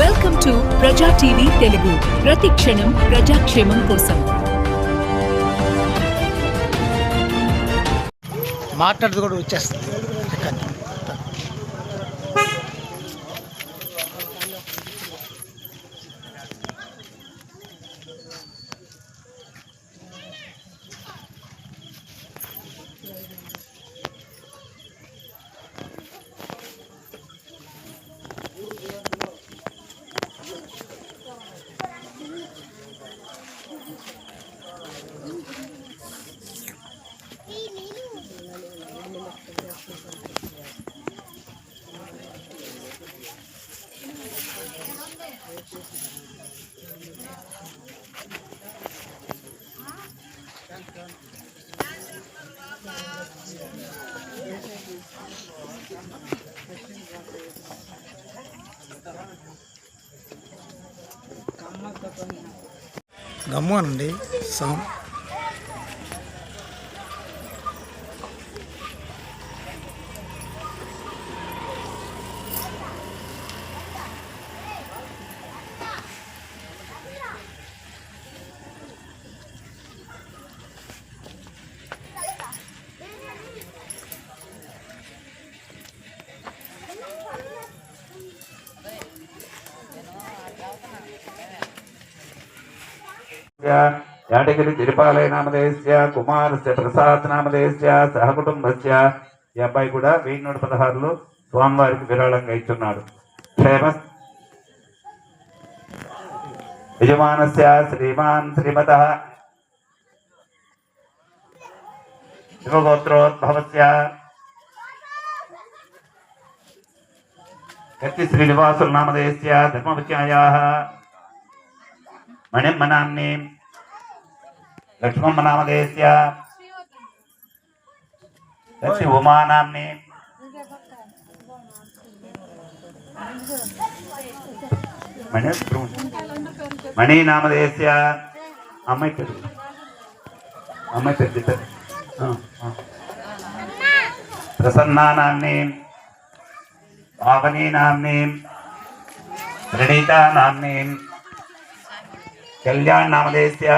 Welcome to Praja TV Telugu. ప్రతి క్షణం ప్రజాక్షేమం కోసం. మాట్లాడుతూ కూడా వచ్చేస్తుంది. గమ్మునండి సాం యాటగిరి తిరుపాలయ నామధేయస్య కుమారస్య ప్రసాద్ నామదేశ్య సహకుటుంబస్య. ఈ అబ్బాయి కూడా వెయ్యి నూట పదహారులో స్వామివారికి విరాళంగా ఇచ్చున్నాడు. క్షేమ యజమానస్య శ్రీమాన్ శ్రీమత. శివగోత్రోద్భవస్య కత్తి శ్రీనివాసుల నామదేశ్య ధర్మవిద్యాయా మణిమ్మ నామ్ని లక్ష్మమ్మ నామధేయస్య లక్ష్మి ఉమానామ్ని మణి మణి నామధేయస్య అమ్మాయి పేరు అమ్మాయి పేరు చెప్పారు ఆ, ఆ. ప్రసన్నా कल्याण नामधेयस्य